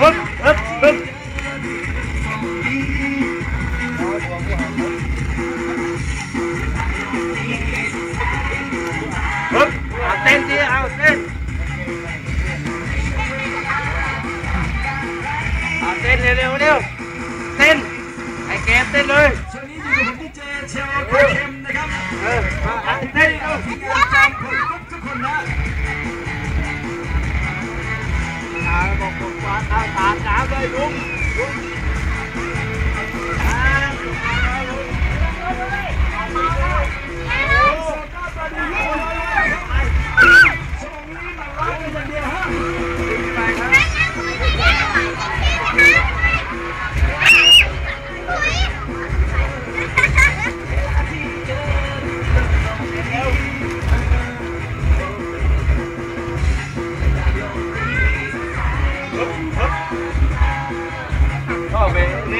Hấp, hấp, hấp. Hấp, tên đi, ao tên. Tên leo leo leo. Tên. Hãy kẹp tên lên. เชียวเข้มนะครับเออเต้นเอาทุกคนนะ ตาบอกบอ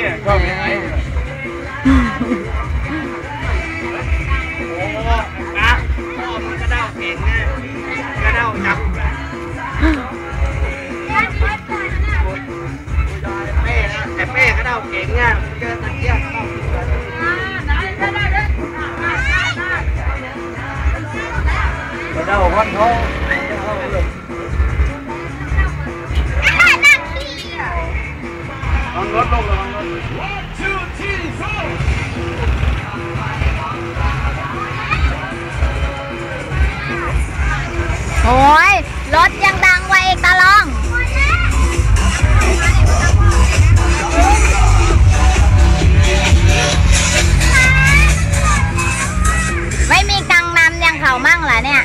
นี่ยชอบยังไงโอ้ปะพ่อมันกระเด้าเก่งนะกระเด้าจับเป้นะแต่เป้กระเด้าเก่งอะเจอตะเกียบกระเด้าวันท้อง รถลงลงรถโอ้ยรถยังดังไว้เอกตาลองไม่มีกังนำยังเขามั่งเหรอเนี่ย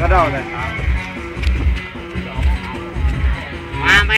个道在哪？